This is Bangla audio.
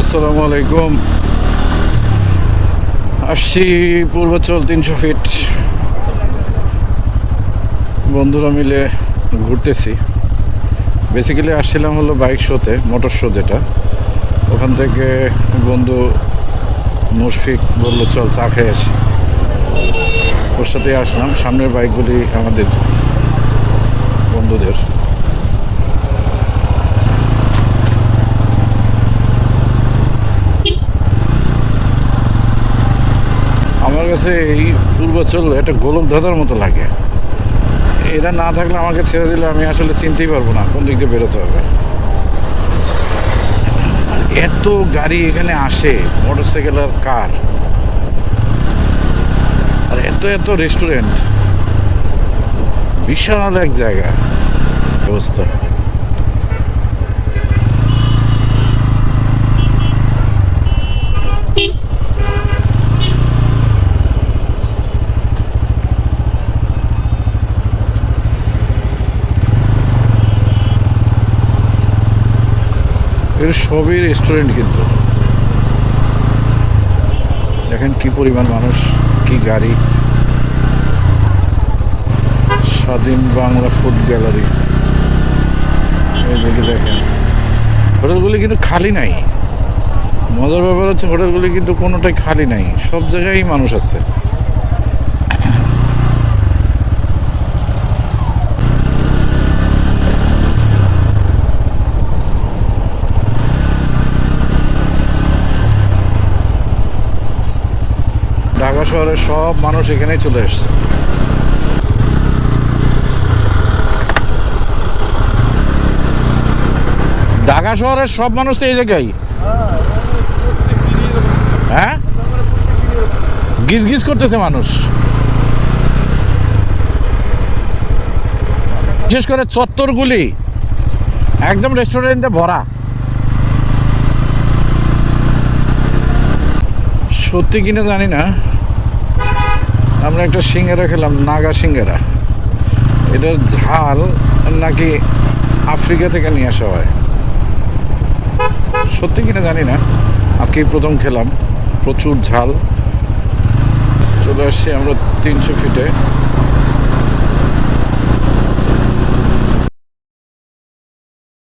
আসসালামু আলাইকুম। আসছি পূর্বাচল তিনশো ফিট। বন্ধুরা মিলে ঘুরতেছি। বেসিক্যালি আসছিলাম হলো বাইক শোতে মোটর শো যেটা। ওখান থেকে বন্ধু মুশফিক বলল, চল চা খেয়ে আসি। ওর সাথে আসলাম। সামনের বাইকগুলি আমাদের, বন্ধুদের আমার কাছে এই পূর্বাচল একটা গোলক ধাঁধার মতো লাগে। এরা না থাকলে আমাকে ছেড়ে দিলে আমি আসলে চিনতেই পারব না কোন দিক দিয়ে বেরোতে হবে। এত গাড়ি এখানে আসে মোটরসাইকেল আর কার। আর এত এত রেস্টুরেন্ট বিশাল এক জায়গা। অবস্থা। এর সবই রেস্টুরেন্ট কিন্তু। দেখেন কি পরিমাণ মানুষ, কি গাড়ি। স্বাধীন বাংলা ফুড গ্যালারি দেখেন। হোটেলগুলি কিন্তু খালি নাই। মজার ব্যাপার হচ্ছে হোটেলগুলি কিন্তু কোনোটাই খালি নাই। সব জায়গায় মানুষ আছে। ঢাকা শহরের সব মানুষ এখানেই চলে এসছে ঢাকা শহরের সব মানুষ তো এই জায়গায়। হ্যাঁ? গিজ গিজ করতেছে মানুষ। বিশেষ করে চত্বরগুলি। একদম রেস্টুরেন্টে ভরা। সত্যি কিনা জানি না। আমরা একটা সিঙ্গারা খেলাম, নাগা সিঙ্গারা। এটার ঝাল নাকি আফ্রিকা থেকে নিয়ে আসা হয়। সত্যি কিনা জানি না। আজকেই প্রথম খেলাম, প্রচুর ঝাল। চলে আসছি আমরা তিনশো ফিটে